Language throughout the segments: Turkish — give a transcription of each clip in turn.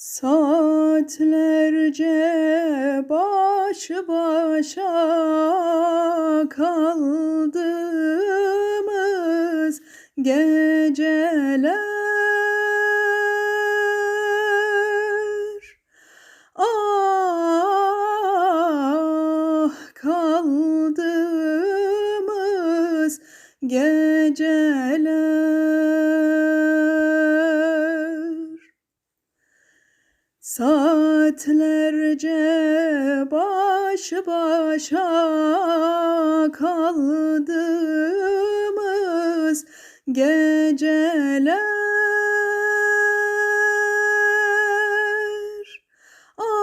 Saatlerce baş başa kaldığımız geceler. Ah kaldığımız geceler Saatlerce baş başa kaldığımız geceler. Ah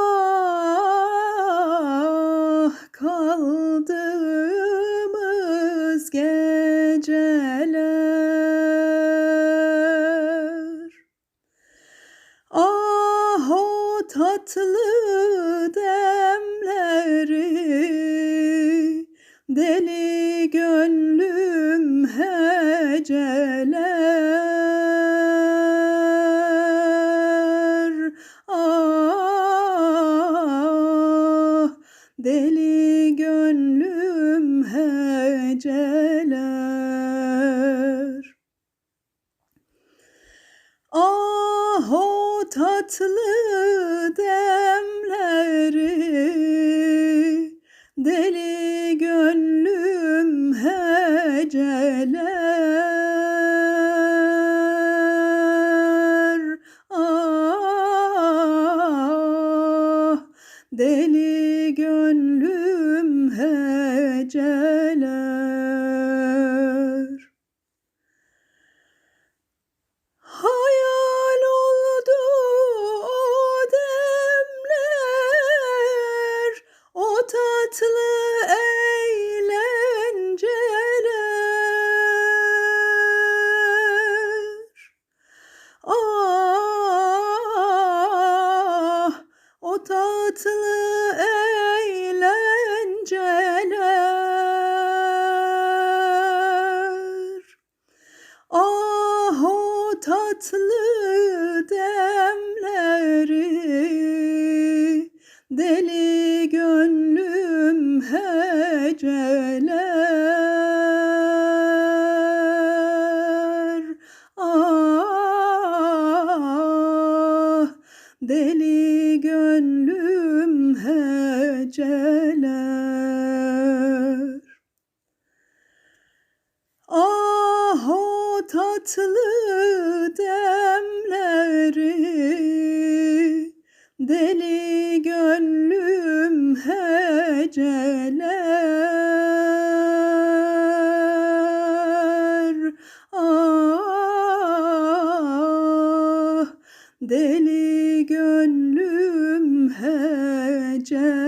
kaldığımız tatlı demleri deli gönlüm heceler. Ah deli gönlüm heceler. Ah o tatlı demleri deli gönlüm heceler. Ah deli gönlüm heceler tatlı eğlenceler. Ah o tatlı demleri deli gönlüm heceler deli gönlüm heceler. Ah o tatlı demleri deli gönlüm heceler deli gönlüm heceler